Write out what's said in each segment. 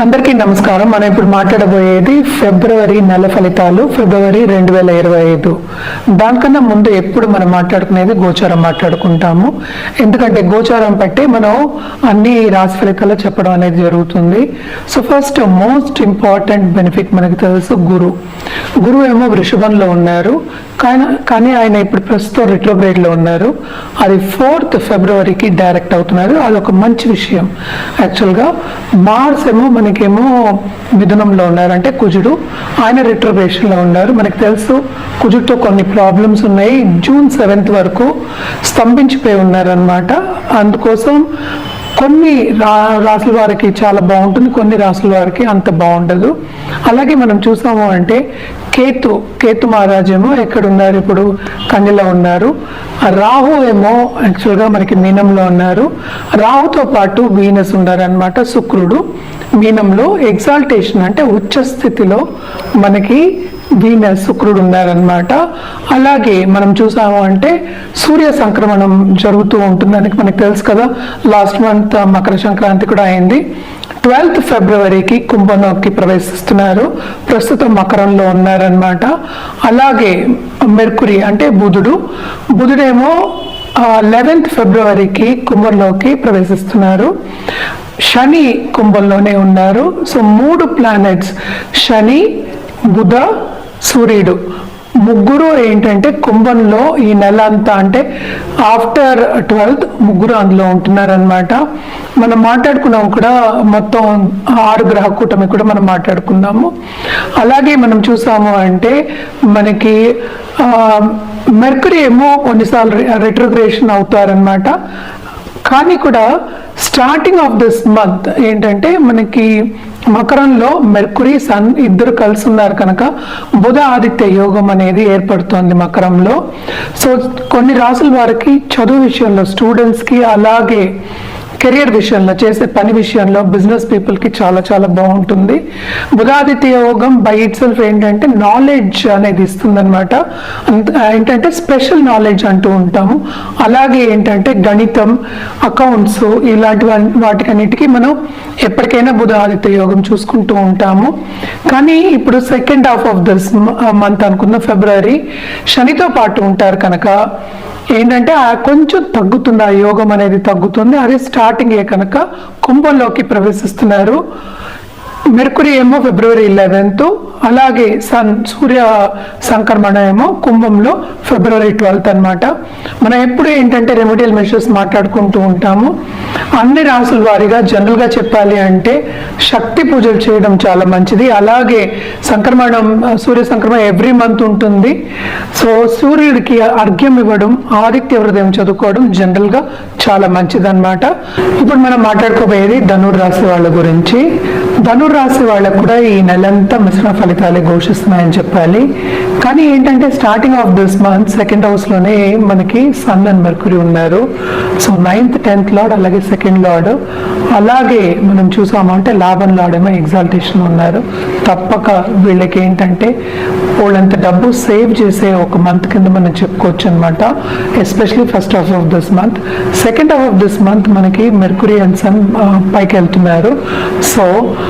అందరికీ నమస్కారం. మనం ఇప్పుడు మాట్లాడబోయేది ఫిబ్రవరి నెల ఫలితాలు ఫిబ్రవరి రెండు వేల ఇరవై ఐదు. దానికన్నా ముందు ఎప్పుడు మనం మాట్లాడుకునేది గోచారం మాట్లాడుకుంటాము. ఎందుకంటే గోచారం బట్టి మనం అన్ని రాశి ఫలితాలు చెప్పడం అనేది జరుగుతుంది. So first most important benefit మనకి తెలుసు గురు. గురువు ఏమో వృషభంలో ఉన్నారు. కానీ కానీ ఆయన ఇప్పుడు ప్రస్తుతం రిట్రోగ్రేడ్లో ఉన్నారు. అది ఫోర్త్ ఫిబ్రవరికి డైరెక్ట్ అవుతున్నారు. అది ఒక మంచి విషయం. యాక్చువల్గా మార్స్ ఏమో మనకేమో మిథునంలో ఉన్నారు. అంటే కుజుడు ఆయన రిట్రబేషన్లో ఉన్నారు. మనకు తెలుసు కుజుడితో కొన్ని ప్రాబ్లమ్స్ ఉన్నాయి. జూన్ సెవెంత్ వరకు స్తంభించిపోయి ఉన్నారనమాట అందుకోసం కొన్ని రా రాసుల వారికి చాలా బాగుంటుంది కొన్ని రాసుల వారికి అంత బాగుండదు. అలాగే మనం చూసాము అంటే కేతు కేతు మహారాజేమో ఎక్కడ ఉన్నారు ఇప్పుడు? కన్యలో ఉన్నారు. రాహు ఏమో యాక్చువల్గా మనకి మీనంలో ఉన్నారు. రాహుతో పాటు వీనస్ ఉన్నారు అనమాట శుక్రుడు. మీనంలో ఎగ్జాల్టేషన్ అంటే ఉచ్చ స్థితిలో మనకి వీనస్ శుక్రుడు ఉన్నారనమాట అలాగే మనం చూసాము అంటే సూర్య సంక్రమణం జరుగుతూ ఉంటుందని మనకు తెలుసు కదా. లాస్ట్ మంత్ మకర సంక్రాంతి కూడా అయింది. ట్వెల్త్ ఫిబ్రవరికి కుంభంలోకి ప్రవేశిస్తున్నారు. ప్రస్తుతం మకరంలో ఉన్నారనమాట అలాగే మెర్కురి అంటే బుధుడు. బుధుడేమో లెవెన్త్ ఫిబ్రవరికి కుంభంలోకి ప్రవేశిస్తున్నారు. శని కుంభంలోనే ఉన్నారు. సో మూడు ప్లానెట్స్ శని బుధ సూర్యుడు. ముగ్గురు ఏంటంటే కుంభంలో ఈ నెల అంతా అంటే ఆఫ్టర్ ట్వెల్త్ ముగ్గురు అందులో ఉంటున్నారనమాట మనం మాట్లాడుకున్నాం కూడా మొత్తం ఆరు గ్రహ కూటమి కూడా మనం మాట్లాడుకున్నాము. అలాగే మనం చూసాము అంటే మనకి మెర్కరీ ఏమో కొన్నిసార్లు రిట్రగ్రేషన్ అవుతారనమాట కానీ కూడా స్టార్టింగ్ ఆఫ్ దిస్ మంత్ ఏంటంటే మనకి మకరంలో మెర్కురీ సన్ ఇద్దరు కలిసి ఉన్నారు కనుక బుధ ఆదిత్య యోగం అనేది ఏర్పడుతోంది మకరంలో. సో కొన్ని రాసుల వారికి చదువు విషయంలో స్టూడెంట్స్కి అలాగే కెరియర్ విషయంలో చేసే పని విషయంలో బిజినెస్ పీపుల్కి చాలా చాలా బాగుంటుంది. బుధాదిత్య యోగం బై ఇట్ సెల్ఫ్ ఏంటంటే నాలెడ్జ్ అనేది ఇస్తుందనమాట ఏంటంటే స్పెషల్ నాలెడ్జ్ అంటూ ఉంటాము. అలాగే ఏంటంటే గణితం అకౌంట్స్ ఇలాంటి వాటికన్నిటికీ మనం ఎప్పటికైనా బుధాదిత్య యోగం చూసుకుంటూ ఉంటాము. కానీ ఇప్పుడు second half of this month అనుకున్న ఫిబ్రవరి శనితో పాటు ఉంటారు కనుక ఏంటంటే ఆ కొంచెం తగ్గుతుంది ఆ యోగం అనేది తగ్గుతుంది. అదే స్టార్టింగ్ కనుక కుంభంలోకి ప్రవేశిస్తున్నారు. మెర్కురీ ఏమో ఫిబ్రవరి లెవెన్త్ అలాగే సన్ సూర్య సంక్రమణ ఏమో కుంభంలో ఫిబ్రవరి ట్వెల్త్ అనమాట మనం ఎప్పుడు ఏంటంటే రెమెడియల్ మెషర్స్ మాట్లాడుకుంటూ ఉంటాము. అన్ని రాసుల వారిగా జనరల్గా చెప్పాలి అంటే శక్తి పూజలు చేయడం చాలా మంచిది. అలాగే సంక్రమణం సూర్య సంక్రమణం ఎవ్రీ మంత్ ఉంటుంది. సో సూర్యుడికి అర్ఘ్యం ఇవ్వడం ఆదిత్య హృదయం చదువుకోవడం జనరల్గా చాలా మంచిదన్నమాట. ఇప్పుడు మనం మాట్లాడుకోబోయేది ధనుర్ రాశి వాళ్ళ గురించి. ధనుర్ రాశి వాళ్ళకు కూడా ఈ నెలంతా మిశ్రమ ఫలితాలే ఘోషిస్తున్నాయని చెప్పాలి. కానీ ఏంటంటే starting of this month second హౌస్లోనే మనకి సన్ అండ్ మెర్కురీ ఉన్నారు. సో నైన్త్ టెన్త్ లార్డ్ అలాగే సెకండ్ లార్డ్ అలాగే మనం చూసాము అంటే లాభం లార్డ్ ఏమో ఎగ్జాల్టేషన్ ఉన్నారు. తప్పక వీళ్ళకి ఏంటంటే వాళ్ళంత డబ్బు సేవ్ చేసే ఒక మంత్ కింద మనం చెప్పుకోవచ్చు అనమాట especially first half of this month second half of this month మనకి మెర్కురీ అండ్ సన్ పైకి వెళ్తున్నారు. సో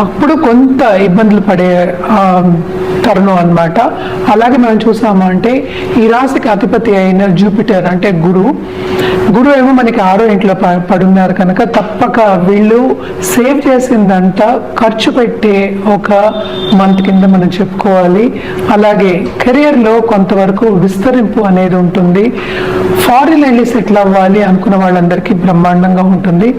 అప్పుడు కొంత ఇబ్బందులు పడే తరుణం అన్నమాట. అలాగే మనం చూసాము అంటే ఈ రాశికి అధిపతి అయిన జూపిటర్ అంటే గురు. గురు ఏమో మనకి ఆరో ఇంట్లో ప- పడున్నారు కనుక తప్పక వీళ్ళు సేవ్ చేసిందంతా ఖర్చు పెట్టే ఒక మంత్ కింద మనం చెప్పుకోవాలి. అలాగే కెరియర్లో కొంతవరకు విస్తరింపు అనేది ఉంటుంది. ఫారిన్ వెళ్ళి సెటిల్ అవ్వాలి అనుకున్న వాళ్ళందరికీ బ్రహ్మాండంగా ఉంటుంది.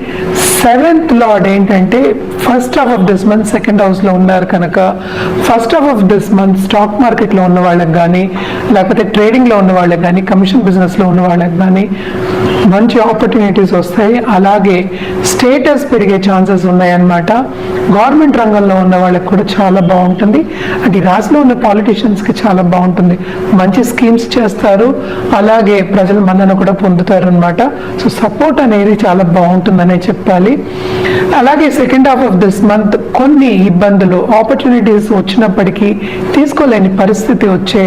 సెవెంత్ లార్డ్ ఏంటంటే first half of this month second హౌస్లో ఉన్నారు కనుక first half of this month stock మార్కెట్లో ఉన్న వాళ్ళకి కానీ లేకపోతే ట్రేడింగ్లో ఉన్న వాళ్ళకి కానీ కమిషన్ బిజినెస్లో ఉన్న వాళ్ళకి కానీ మంచి ఆపర్చునిటీస్ వస్తాయి. అలాగే స్టేటస్ పెరిగే ఛాన్సెస్ ఉన్నాయన్నమాట. గవర్నమెంట్ రంగంలో ఉన్న వాళ్ళకి కూడా చాలా బాగుంటుంది. అంటే ఈ ఉన్న పాలిటీషియన్స్కి చాలా బాగుంటుంది. మంచి స్కీమ్స్ చేస్తారు. అలాగే ప్రజల మన్నన కూడా పొందుతారు అనమాట సో సపోర్ట్ అనేది చాలా బాగుంటుందనే చెప్పాలి. అలాగే second half of this month కొన్ని ఇబ్బందులు ఆపర్చునిటీస్ వచ్చినప్పటికీ తీసుకోలేని పరిస్థితి వచ్చే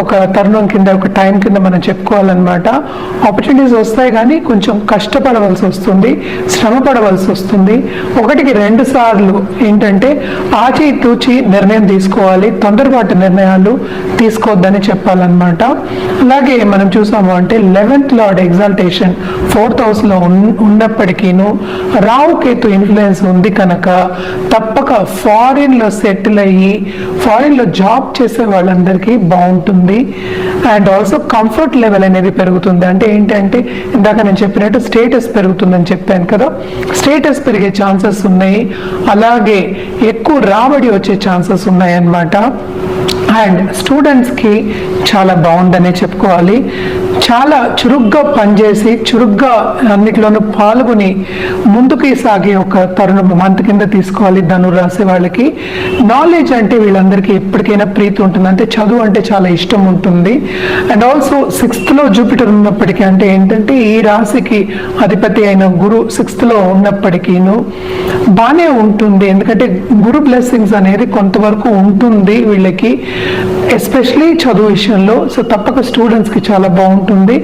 ఒక తరుణం కింద ఒక టైం కింద మనం చెప్పుకోవాలన్నమాట. ఆపర్చునిటీస్ వస్తాయి కానీ కొంచెం కష్టపడవలసి వస్తుంది శ్రమ పడవలసి వస్తుంది. ఒకటికి రెండు సార్లు ఏంటంటే ఆచి తూచి నిర్ణయం తీసుకోవాలి తొందరపాటు నిర్ణయాలు తీసుకోవద్దని చెప్పాలన్నమాట. అలాగే మనం చూసాము అంటే లెవెన్త్ లార్డ్ ఎగ్జాల్టేషన్ ఫోర్త్ హౌస్లో ఉన్- ఉన్నప్పటికీను రావు కేతు ఇన్ఫ్లుయెన్స్ ఉంది కనుక తప్పక ఫారిన్లో సెటిల్ అయ్యి ఫారిన్లో జాబ్ చేసే వాళ్ళందరికీ బాగుంటుంది. అండ్ ఆల్సో కంఫర్ట్ లెవెల్ అనేది పెరుగుతుంది. అంటే ఏంటంటే ఇందాక నేను చెప్పినట్టు స్టేటస్ పెరుగుతుందని చెప్పాను కదా. స్టేటస్ పెరిగే ఛాన్సెస్ ఉన్నాయి. అలాగే ఎక్కువ రాబడి వచ్చే ఛాన్సెస్ ఉన్నాయన్నమాట. అండ్ స్టూడెంట్స్కి చాలా బాగుందనే చెప్పుకోవాలి. చాలా చురుగ్గా పనిచేసి చురుగ్గా అన్నిట్లోనూ పాల్గొని ముందుకు సాగే ఒక తరుణం మంత్ కింద తీసుకోవాలి ధను రాసే వాళ్ళకి. నాలెడ్జ్ అంటే వీళ్ళందరికీ ఎప్పటికైనా ప్రీతి ఉంటుంది. అంటే చదువు అంటే చాలా ఇష్టం ఉంటుంది. అండ్ ఆల్సో సిక్స్త్లో జూపిటర్ ఉన్నప్పటికీ అంటే ఏంటంటే ఈ రాశికి అధిపతి అయిన గురు సిక్స్త్లో ఉన్నప్పటికీను బాగానే ఉంటుంది. ఎందుకంటే గురు బ్లెస్సింగ్స్ అనేది కొంతవరకు ఉంటుంది వీళ్ళకి. ఎస్పెషలీ చదువు విషయంలో సో తప్పక స్టూడెంట్స్కి చాలా బాగుంటుంది.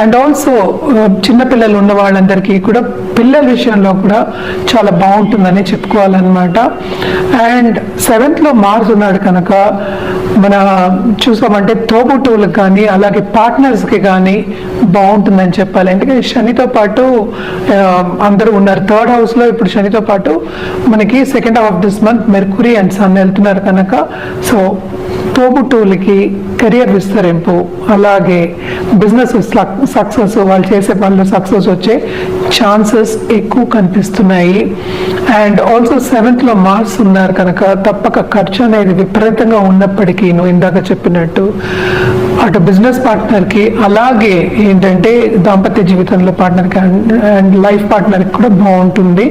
అండ్ ఆల్సో uh, చిన్నపిల్లలు ఉన్న వాళ్ళందరికీ కూడా పిల్లల విషయంలో కూడా చాలా బాగుంటుందని చెప్పుకోవాలన్నమాట. అండ్ సెవెంత్లో మార్స్ ఉన్నాడు కనుక మన చూసామంటే తోబుట్టువులకు కానీ అలాగే పార్ట్నర్స్కి కానీ బాగుంటుందని చెప్పాలి. ఎందుకంటే శనితో పాటు uh, అందరూ ఉన్నారు. థర్డ్ హౌస్లో ఇప్పుడు శనితో పాటు మనకి second half of this month Mercury and sun వెళ్తున్నారు కనుక. సో తోబుట్టువులకి కెరియర్ విస్తరింపు అలాగే బిజినెస్ సక్సెస్ వాళ్ళు చేసే పనులు సక్సెస్ వచ్చే ఛాన్సెస్ ఎక్కువ కనిపిస్తున్నాయి. అండ్ ఆల్సో సెవెంత్లో మార్క్స్ ఉన్నారు కనుక తప్పక ఖర్చు అనేది విపరీతంగా ఉన్నప్పటికీ నువ్వు ఇందాక చెప్పినట్టు అటు బిజినెస్ పార్ట్నర్కి అలాగే ఏంటంటే దాంపత్య జీవితంలో పార్ట్నర్కి అండ్ లైఫ్ పార్ట్నర్కి కూడా బాగుంటుంది.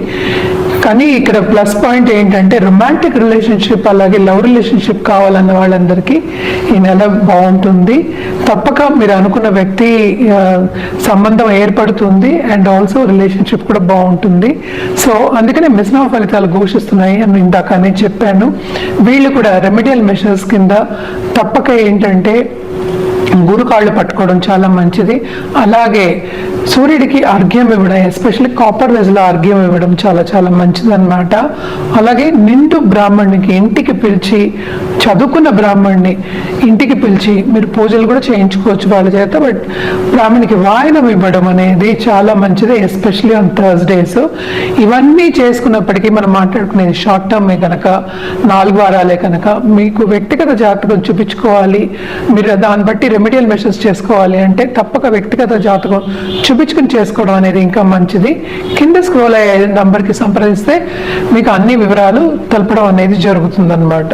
కానీ ఇక్కడ ప్లస్ పాయింట్ ఏంటంటే రొమాంటిక్ రిలేషన్షిప్ అలాగే లవ్ రిలేషన్షిప్ కావాలన్న వాళ్ళందరికీ ఈ నెల బాగుంటుంది. తప్పక మీరు అనుకున్న వ్యక్తి సంబంధం ఏర్పడుతుంది అండ్ ఆల్సో రిలేషన్షిప్ కూడా బాగుంటుంది. సో అందుకనే మిశ్రమ ఫలితాలు ఘోషిస్తున్నాయి అని ఇందాక నేను చెప్పాను. వీళ్ళు కూడా రెమెడియల్ మెషర్స్ కింద తప్పక ఏంటంటే గురు కాళ్ళు పట్టుకోవడం చాలా మంచిది. అలాగే సూర్యుడికి అర్ఘ్యం ఇవ్వడం ఎస్పెషల్లీ కాపర్ వెజ్లో అర్ఘ్యం ఇవ్వడం చాలా చాలా మంచిదన్నమాట. అలాగే నిండు బ్రాహ్మణునికి ఇంటికి పిలిచి చదువుకున్న బ్రాహ్మణ్ణి ఇంటికి పిలిచి మీరు పూజలు కూడా చేయించుకోవచ్చు వాళ్ళ చేత బట్ బ్రాహ్మణికి వాయనం ఇవ్వడం అనేది చాలా మంచిది ఎస్పెషల్లీ ఆన్ థర్స్డేస్. ఇవన్నీ చేసుకున్నప్పటికీ మనం మాట్లాడుకునేది షార్ట్ టర్మే కనుక నాలుగు వారాలే కనుక మీకు వ్యక్తిగత జాతకం చూపించుకోవాలి మీరు దాన్ని బట్టి రెమెడియల్ మెషర్స్ చేసుకోవాలి అంటే తప్పక వ్యక్తిగత జాతకం చూపించుకుని చేసుకోవడం అనేది ఇంకా మంచిది. కింద స్క్రోల్ అయ్యే నంబర్కి సంప్రదిస్తే మీకు అన్ని వివరాలు తెలపడం అనేది జరుగుతుందన్నమాట.